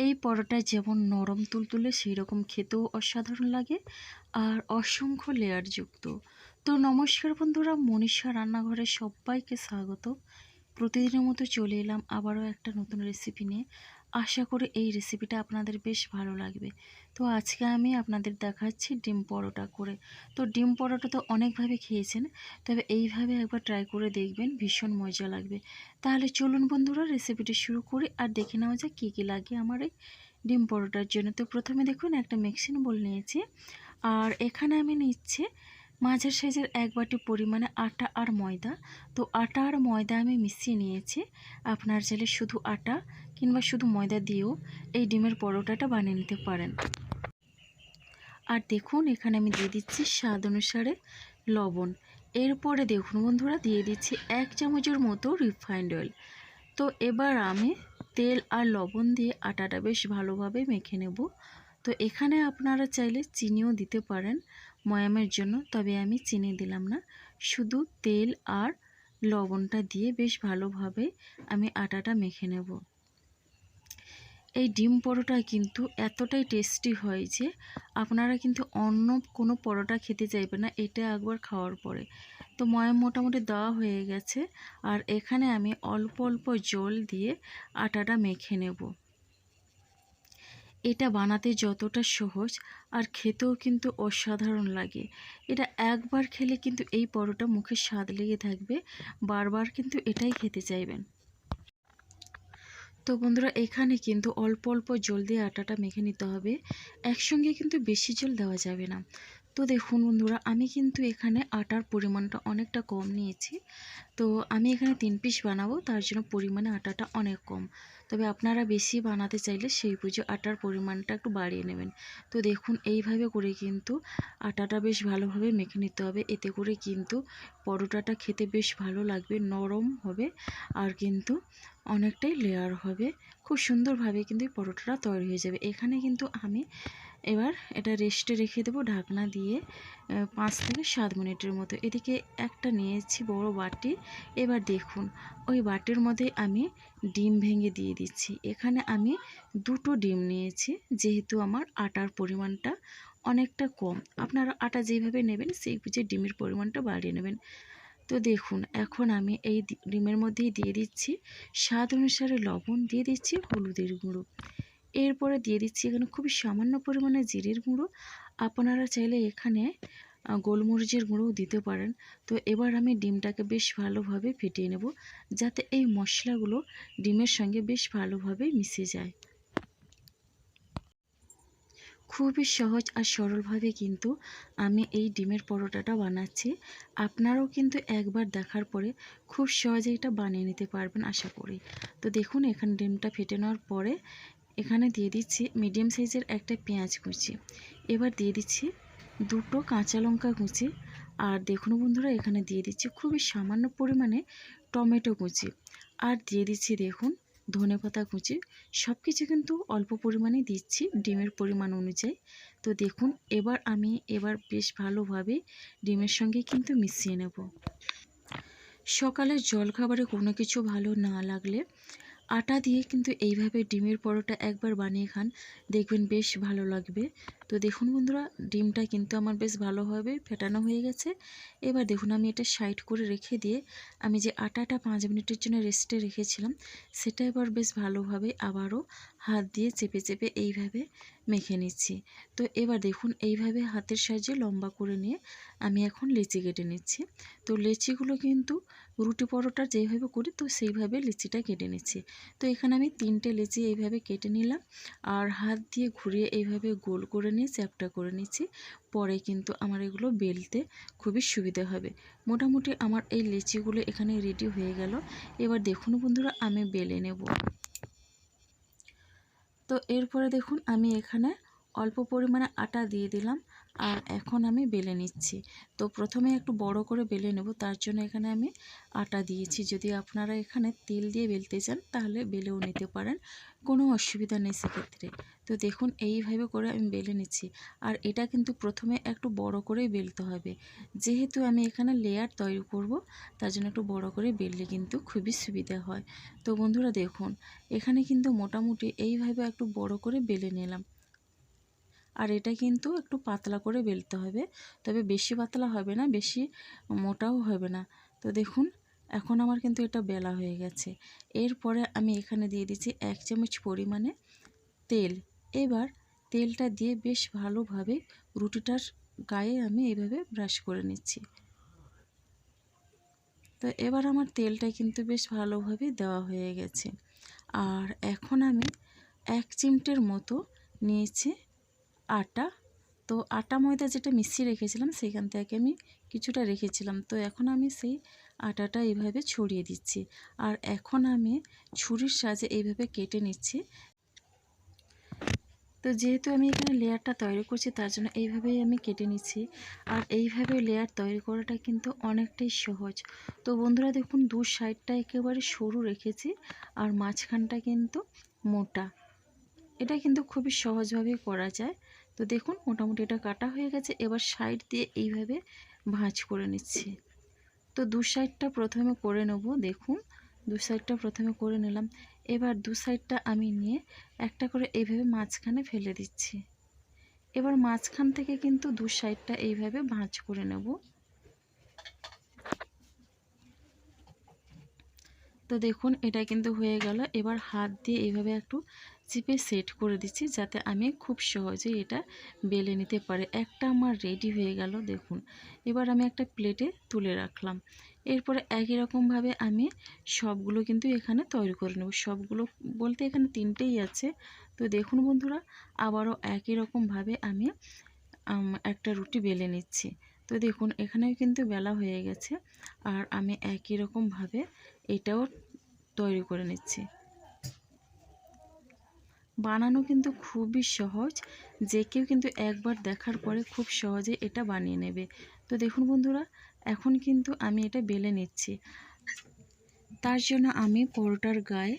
এই পরোটা যেমন নরম তুলতুলে সেই রকম খেতেও অসাধারণ লাগে আর অসংখ্য লেয়ারযুক্ত তো নমস্কার বন্ধুরা, মনীষা রান্নাঘরে সবাইকে স্বাগত। প্রতিদিনের মতো চলে এলাম আবারও একটা নতুন রেসিপি নিয়ে। আশা করি এই রেসিপিটা আপনাদের বেশ ভালো লাগবে। তো আজকে আমি আপনাদের দেখাচ্ছি ডিম পরোটা করে। তো ডিম পরোটা তো অনেকভাবে খেয়েছেন, তবে এইভাবে একবার ট্রাই করে দেখবেন, ভীষণ মজা লাগবে। তাহলে চলুন বন্ধুরা রেসিপিটি শুরু করি আর দেখে নেওয়া যাক কী কী লাগে আমার এই ডিম পরোটার জন্য। তো প্রথমে দেখুন, একটা মিক্সিং বোল নিয়েছি। আর এখানে আমি নিচ্ছে মাঝের সাইজের এক বাটি পরিমাণে আটা আর ময়দা। তো আটা আর ময়দা আমি মিশিয়ে নিয়েছি। আপনার চাইলে শুধু আটা কিংবা শুধু ময়দা দিয়েও এই ডিমের পরোটাটা বানিয়ে নিতে পারেন। আর দেখুন, এখানে আমি দিয়ে দিচ্ছি স্বাদ অনুসারে লবণ। এরপরে দেখুন বন্ধুরা, দিয়ে দিচ্ছি এক চামচের মতো রিফাইন্ড অয়েল তো এবার আমি তেল আর লবণ দিয়ে আটাটা বেশ ভালোভাবে মেখে নেব। তো এখানে আপনারা চাইলে চিনিও দিতে পারেন ময়ামের জন্য, তবে আমি চিনি দিলাম না। শুধু তেল আর লবণটা দিয়ে বেশ ভালোভাবে আমি আটাটা মেখে নেব। এই ডিম পরোটা কিন্তু এতটাই টেস্টি হয় যে আপনারা কিন্তু অন্য কোনো পরোটা খেতে চাইবেন না, এটা একবার খাওয়ার পরে। তো ময়াম মোটামুটি দেওয়া হয়ে গেছে আর এখানে আমি অল্প অল্প জল দিয়ে আটাটা মেখে নেব। এটা বানাতে যতটা সহজ আর খেতেও কিন্তু অসাধারণ লাগে। এটা একবার খেলে কিন্তু এই পরোটা মুখে স্বাদ লেগে থাকবে, বারবার কিন্তু এটাই খেতে চাইবেন। তো বন্ধুরা, এখানে কিন্তু অল্প অল্প জল দিয়ে আটাটা মেখে নিতে হবে। একসঙ্গে কিন্তু বেশি জল দেওয়া যাবে না। তো দেখুন বন্ধুরা, আমি কিন্তু এখানে আটার পরিমাণটা অনেকটা কম নিয়েছি। তো আমি এখানে তিন পিস বানাবো, তার জন্য পরিমাণে আটাটা অনেক কম। তবে আপনারা বেশি বানাতে চাইলে সেই পুজো আটার পরিমাণটা একটু বাড়িয়ে নেবেন। তো দেখুন, এইভাবে করে কিন্তু আটাটা বেশ ভালোভাবে মেখে নিতে হবে। এতে করে কিন্তু পরোটাটা খেতে বেশ ভালো লাগবে, নরম হবে। আর কিন্তু অনেকটাই লেয়ার হবে। খুব সুন্দরভাবে কিন্তু এই পরোটাটা তৈরি হয়ে যাবে। এখানে কিন্তু আমি এবার এটা রেস্টে রেখে দেবো ঢাকনা দিয়ে পাঁচ থেকে সাত মিনিটের মতো। এদিকে একটা নিয়েছি বড় বাটি। এবার দেখুন, ওই বাটির মধ্যে আমি ডিম ভেঙে দিয়ে দিচ্ছি। এখানে আমি দুটো ডিম নিয়েছি, যেহেতু আমার আটার পরিমাণটা অনেকটা কম। আপনারা আটা যেভাবে নেবেন, সেই বুঝে ডিমের পরিমাণটা বাড়িয়ে নেবেন। তো দেখুন, এখন আমি এই ডিমের মধ্যেই দিয়ে দিচ্ছি। স্বাদ অনুসারে লবণ দিয়ে দিচ্ছি হলুদের গুঁড়ো। এরপরে দিয়ে দিচ্ছি এখানে খুবই সামান্য পরিমাণে জিরের গুঁড়ো। আপনারা চাইলে এখানে গোলমরিচের গুঁড়োও দিতে পারেন। তো এবার আমি ডিমটাকে বেশ ভালোভাবে ফেটিয়ে নেব, যাতে এই মশলাগুলো ডিমের সঙ্গে বেশ ভালোভাবে মিশে যায়। খুবই সহজ আর সরলভাবে কিন্তু আমি এই ডিমের পরোটাটা বানাচ্ছি। আপনারাও কিন্তু একবার দেখার পরে খুব সহজে এটা বানিয়ে নিতে পারবেন আশা করি। তো দেখুন, এখানে ডিমটা ফেটে নেওয়ার পরে এখানে দিয়ে দিচ্ছি মিডিয়াম সাইজের একটা পেঁয়াজ কুচি। এবার দিয়ে দিচ্ছি দুটো কাঁচা লঙ্কা কুচি আর দেখুন বন্ধুরা, এখানে দিয়ে দিচ্ছি খুবই সামান্য পরিমাণে টমেটো কুচি। আর দিয়ে দিচ্ছি দেখুন ধনে পাতা কুচি সব কিছু কিন্তু অল্প পরিমাণে দিচ্ছি ডিমের পরিমাণ অনুযায়ী। তো দেখুন, এবার আমি এবার বেশ ভালোভাবে ডিমের সঙ্গে কিন্তু মিশিয়ে নেব। সকালে জলখাবারে কোনো কিছু ভালো না লাগলে আটা দিয়ে কিন্তু এইভাবে ডিমের পরোটা একবার বানিয়ে খান, দেখবেন বেশ ভালো লাগবে। তো দেখুন বন্ধুরা, ডিমটা কিন্তু আমার বেশ ভালোভাবে ফেটানো হয়ে গেছে। এবার দেখুন আমি এটা সাইড করে রেখে দিয়ে আমি যে আটাটা পাঁচ মিনিটের জন্য রেস্টে রেখেছিলাম, সেটা এবার বেশ ভালোভাবে আবারও হাত দিয়ে চেপে চেপে এইভাবে মেখে নিচ্ছি। তো এবার দেখুন, এইভাবে হাতের সাহায্যে লম্বা করে নিয়ে আমি এখন লেচি কেটে নিচ্ছি। তো লেচিগুলো কিন্তু রুটি পরোটা যেভাবে করি, তো সেইভাবে লিচিটা কেটে নিচ্ছি। তো এখানে আমি তিনটে লিচি এইভাবে কেটে নিলাম আর হাত দিয়ে ঘুরিয়ে এইভাবে গোল করে নিয়ে চ্যাপটা করে নিচ্ছি। পরে কিন্তু আমার এগুলো বেলতে খুবই সুবিধা হবে। মোটামুটি আমার এই লিচিগুলো এখানে রেডি হয়ে গেল। এবার দেখুন বন্ধুরা, আমি বেলে নেব। তো এরপরে দেখুন আমি এখানে অল্প পরিমাণে আটা দিয়ে দিলাম। আর এখন আমি বেলে নিচ্ছি। তো প্রথমে একটু বড় করে বেলে নেব, তার জন্য এখানে আমি আটা দিয়েছি। যদি আপনারা এখানে তেল দিয়ে বেলতে চান, তাহলে বেলেও নিতে পারেন, কোনো অসুবিধা নেই সেক্ষেত্রে। তো দেখুন, এইভাবে করে আমি বেলে নিচ্ছি। আর এটা কিন্তু প্রথমে একটু বড় করেই বেলতে হবে। যেহেতু আমি এখানে লেয়ার তৈরি করব, তার জন্য একটু বড় করে বেললে কিন্তু খুবই সুবিধা হয়। তো বন্ধুরা দেখুন, এখানে কিন্তু মোটামুটি এইভাবে একটু বড় করে বেলে নিলাম। আর এটা কিন্তু একটু পাতলা করে বেলতে হবে। তবে বেশি পাতলা হবে না, বেশি মোটাও হবে না। তো দেখুন, এখন আমার কিন্তু এটা বেলা হয়ে গেছে। এরপরে আমি এখানে দিয়ে দিচ্ছি এক চামচ পরিমাণে তেল। এবার তেলটা দিয়ে বেশ ভালোভাবে রুটিটার গায়ে আমি এইভাবে ব্রাশ করে নিচ্ছি। তো এবার আমার তেলটা কিন্তু বেশ ভালোভাবে দেওয়া হয়ে গেছে। আর এখন আমি এক চিমটের মতো নিয়েছি আটা। তো আটা ময়দা যেটা মিশিয়ে রেখেছিলাম, সেখান থেকে আমি কিছুটা রেখেছিলাম। তো এখন আমি সেই আটাটা এইভাবে ছড়িয়ে দিচ্ছি। আর এখন আমি ছুরির সাহায্যে এইভাবে কেটে নিচ্ছি। তো যেহেতু আমি এখানে লেয়ারটা তৈরি করছি, তার জন্য এইভাবেই আমি কেটে নিচ্ছি। আর এইভাবে লেয়ার তৈরি করাটা কিন্তু অনেকটাই সহজ। তো বন্ধুরা, দেখুন, দু সাইডটা একেবারে সরু রেখেছি, আর মাঝখানটা কিন্তু মোটা। এটা কিন্তু খুবই সহজভাবেই করা যায়। তো দেখুন, মোটামুটি এটা কাটা হয়ে গেছে। এবার সাইড দিয়ে এইভাবে ভাঁজ করে নিচ্ছি। তো দু সাইডটা প্রথমে করে নেব, দেখুন। দু সাইডটা প্রথমে করে নিলাম। এবার দু সাইডটা আমি নিয়ে একটা করে এইভাবে মাঝখানে ফেলে দিচ্ছি। এবার মাঝখান থেকে কিন্তু দু সাইডটা এইভাবে ভাঁজ করে নেব। তো দেখুন, এটা কিন্তু হয়ে গেল। এবার হাত দিয়ে এইভাবে একটু চিপে সেট করে দিচ্ছি যাতে আমি খুব সহজে এটা বেলে নিতে পারে। একটা আমার রেডি হয়ে গেল, দেখুন। এবার আমি একটা প্লেটে তুলে রাখলাম। এরপরে একই রকমভাবে আমি সবগুলো কিন্তু এখানে তৈরি করে নেব। সবগুলো বলতে এখানে তিনটেই আছে। তো দেখুন বন্ধুরা, আবারও একই রকমভাবে আমি, একটা রুটি বেলে নিচ্ছি। তো দেখুন, এখানেও কিন্তু বেলা হয়ে গেছে। আর আমি একই রকমভাবে এটাও তৈরি করে নিচ্ছি। বানানো কিন্তু খুবই সহজ। যে কেউ কিন্তু একবার দেখার পরে খুব সহজে এটা বানিয়ে নেবে। তো দেখুন বন্ধুরা, এখন কিন্তু আমি এটা বেলে নিচ্ছি। তার জন্য আমি পরোটার গায়ে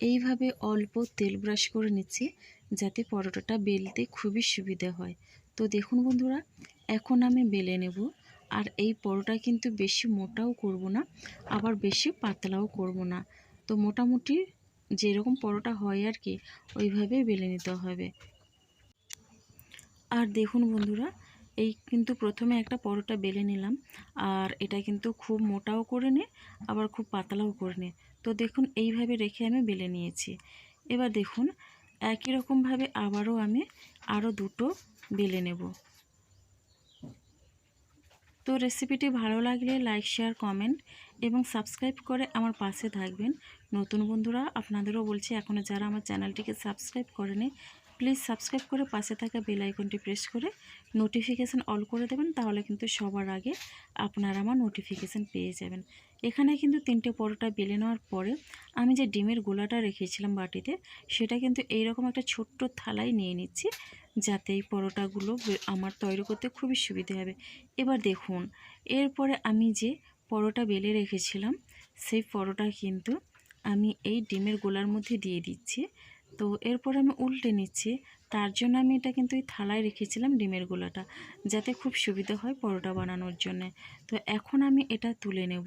এইভাবে অল্প তেল ব্রাশ করে নিচ্ছি, যাতে পরোটাটা বেলতে খুবই সুবিধা হয়। তো দেখুন বন্ধুরা, এখন আমি বেলে নেব। আর এই পরোটা কিন্তু বেশি মোটাও করব না, আবার বেশি পাতলাও করব না। তো মোটামুটি যেরকম পরোটা হয় আর কি, ওইভাবেই বেলে নিতে হবে। আর দেখুন বন্ধুরা, এই কিন্তু প্রথমে একটা পরোটা বেলে নিলাম, আর এটা কিন্তু খুব মোটাও করে নে, আবার খুব পাতলাও করে নে। তো দেখুন, এইভাবে রেখে আমি বেলে নিয়েছি। এবার দেখুন, একই রকমভাবে আবারও আমি আরও দুটো বেলে নেব। তো রেসিপিটি ভালো লাগলে লাইক, শেয়ার, কমেন্ট এবং সাবস্ক্রাইব করে আমার পাশে থাকবেন। নতুন বন্ধুরা, আপনাদেরও বলছি এখনও যারা আমার চ্যানেলটিকে সাবস্ক্রাইব করেনি, প্লিজ সাবস্ক্রাইব করে পাশে থাকা বেল আইকনটি প্রেস করে নোটিফিকেশান অল করে দেবেন, তাহলে কিন্তু সবার আগে আপনারা আমার নোটিফিকেশান পেয়ে যাবেন। এখানে কিন্তু তিনটে পরোটা বেলে নেওয়ার পরে আমি যে ডিমের গোলাটা রেখেছিলাম বাটিতে, সেটা কিন্তু এইরকম একটা ছোট্ট থালায় নিয়ে নিচ্ছি, যাতে এই পরোটাগুলো আমার তৈরি করতে খুবই সুবিধে হবে। এবার দেখুন, এরপরে আমি যে পরোটা বেলে রেখেছিলাম, সেই পরোটা কিন্তু আমি এই ডিমের গোলার মধ্যে দিয়ে দিচ্ছি। তো এরপর আমি উল্টে নিচ্ছি, তার জন্য আমি এটা কিন্তু এই থালায় রেখেছিলাম ডিমের গোলাটা, যাতে খুব সুবিধা হয় পরোটা বানানোর জন্যে। তো এখন আমি এটা তুলে নেব।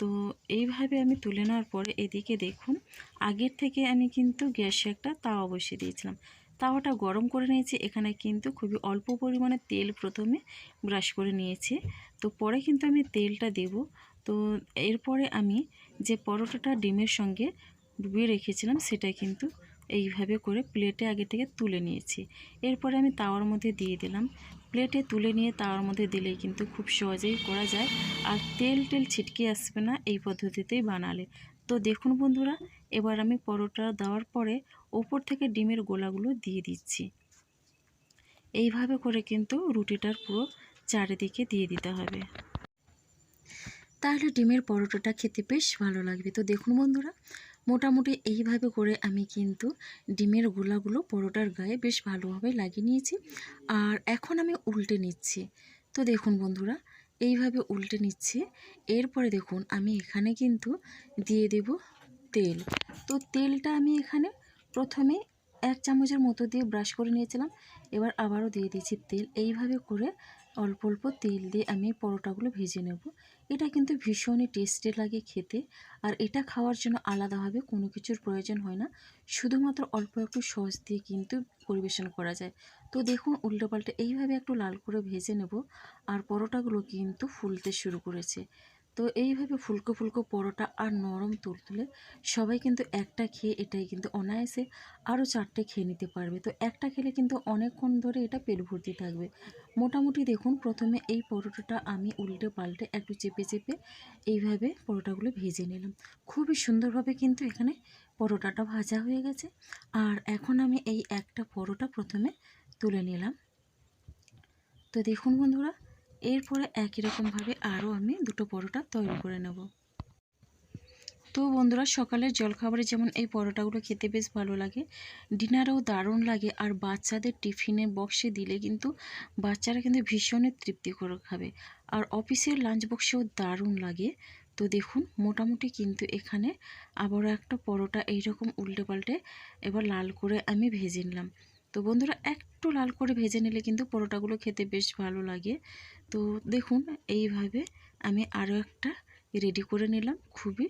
তো এইভাবে আমি তুলে নেওয়ার পরে এদিকে দেখুন, আগের থেকে আমি কিন্তু গ্যাসে একটা তাওয়া বসিয়ে দিয়েছিলাম। তাওয়াটা গরম করে নিয়েছি। এখানে কিন্তু খুবই অল্প পরিমাণে তেল প্রথমে ব্রাশ করে নিয়েছি। তো পরে কিন্তু আমি তেলটা দেব। তো এরপরে আমি যে পরোটাটা ডিমের সঙ্গে ডুবিয়ে রেখেছিলাম সেটা কিন্তু এইভাবে করে প্লেটে আগে থেকে তুলে নিয়েছি। এরপরে আমি তাওয়ার মধ্যে দিয়ে দিলাম। প্লেটে তুলে নিয়ে তাওয়ার মধ্যে দিলেই কিন্তু খুব সহজেই করা যায়। আর তেল টেল ছিটকে আসবে না, এই পদ্ধতিতেই বানালে। তো দেখুন বন্ধুরা, এবার আমি পরোটা দেওয়ার পরে ওপর থেকে ডিমের গোলাগুলো দিয়ে দিচ্ছি। এইভাবে করে কিন্তু রুটিটার পুরো চারিদিকে দিয়ে দিতে হবে। তাহলে ডিমের পরোটাটা খেতে বেশ ভালো লাগবে। তো দেখুন বন্ধুরা, মোটামুটি এইভাবে করে আমি কিন্তু ডিমের গোলাগুলো পরোটার গায়ে বেশ ভালোভাবে লাগিয়ে নিয়েছি। আর এখন আমি উল্টে নিচ্ছি। তো দেখুন বন্ধুরা, এইভাবে উল্টে নিচ্ছি। এরপরে দেখুন, আমি এখানে কিন্তু দিয়ে দেব তেল। তো তেলটা আমি এখানে প্রথমে এক চামচের মতো দিয়ে ব্রাশ করে নিয়েছিলাম, এবার আবারও দিয়ে দিয়েছি তেল। এইভাবে করে অল্প অল্প তেল দিয়ে আমি পরোটাগুলো ভেজে নেব। এটা কিন্তু ভীষণই টেস্টি লাগে খেতে, আর এটা খাওয়ার জন্য আলাদাভাবে কোনো কিছুর প্রয়োজন হয় না। শুধুমাত্র অল্প একটু সস দিয়ে কিন্তু পরিবেশন করা যায়। তো দেখুন, উল্টোপাল্টে এইভাবে একটু লাল করে ভেজে নেব, আর পরোটাগুলো কিন্তু ফুলতে শুরু করেছে। তো এইভাবে ফুলকো ফুলকো পরোটা আর নরম তুলতুলে সবাই কিন্তু একটা খেয়ে এটাই কিন্তু অনায়াসে আরও চারটে খেয়ে নিতে পারবে। তো একটা খেলে কিন্তু অনেকক্ষণ ধরে এটা পেট ভর্তি থাকবে। মোটামুটি দেখুন প্রথমে এই পরোটাটা আমি উল্টে পাল্টে একটু চেপে চেপে এইভাবে পরোটাগুলো ভেজে নিলাম। খুবই সুন্দরভাবে কিন্তু এখানে পরোটাটা ভাজা হয়ে গেছে। আর এখন আমি এই একটা পরোটা প্রথমে তুলে নিলাম। তো দেখুন বন্ধুরা এরপরে একই রকমভাবে আরও আমি দুটো পরোটা তৈরি করে নেব। তো বন্ধুরা, সকালের জলখাবারে যেমন এই পরোটাগুলো খেতে বেশ ভালো লাগে, ডিনারেও দারুণ লাগে, আর বাচ্চাদের টিফিনে বক্সে দিলে কিন্তু বাচ্চারা কিন্তু ভীষণই তৃপ্তি করে খাবে। আর অফিসের লাঞ্চ বক্সেও দারুণ লাগে। তো দেখুন, মোটামুটি কিন্তু এখানে আবারও একটা পরোটা এইরকম উল্টে পাল্টে এবার লাল করে আমি ভেজে নিলাম। তো বন্ধুরা একটু লাল করে ভেজে নিলে কিন্তু পরোটাগুলো খেতে বেশ ভালো লাগে। তো দেখুন, এইভাবে আমি আরও একটা রেডি করে নিলাম খুবই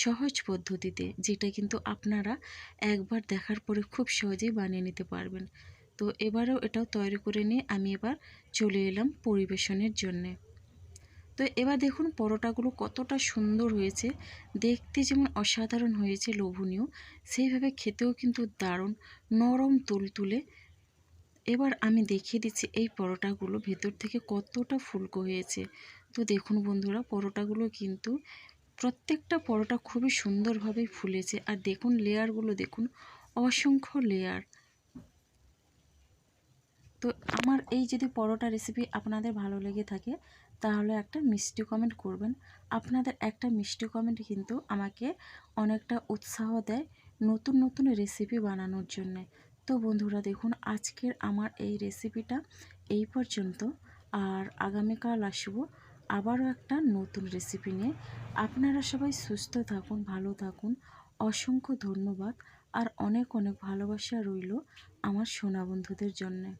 সহজ পদ্ধতিতে, যেটা কিন্তু আপনারা একবার দেখার পরে খুব সহজেই বানিয়ে নিতে পারবেন। তো এবারেও এটাও তৈরি করে নিয়ে আমি এবার চলে এলাম পরিবেশনের জন্যে। তো এবার দেখুন পরোটাগুলো কতটা সুন্দর হয়েছে। দেখতে যেমন অসাধারণ হয়েছে, লোভনীয়। সেইভাবে খেতেও কিন্তু দারুণ নরম তুলতুলে। এবার আমি দেখিয়ে দিচ্ছি এই পরোটাগুলো ভেতর থেকে কতটা ফুলকো হয়েছে। তো দেখুন বন্ধুরা, পরোটাগুলো কিন্তু প্রত্যেকটা পরোটা খুবই সুন্দরভাবে ফুলেছে। আর দেখুন লেয়ারগুলো, দেখুন অসংখ্য লেয়ার। তো আমার এই যদি পরোটা রেসিপি আপনাদের ভালো লেগে থাকে তাহলে একটা মিষ্টি কমেন্ট করবেন। আপনাদের একটা মিষ্টি কমেন্ট কিন্তু আমাকে অনেকটা উৎসাহ দেয় নতুন নতুন রেসিপি বানানোর জন্যে। তো বন্ধুরা দেখুন, আজকের আমার এই রেসিপিটা এই পর্যন্ত। আর আগামীকাল আসব আবারও একটা নতুন রেসিপি নিয়ে। আপনারা সবাই সুস্থ থাকুন, ভালো থাকুন। অসংখ্য ধন্যবাদ। আর অনেক অনেক ভালোবাসা রইল আমার সোনা বন্ধুদের জন্যে।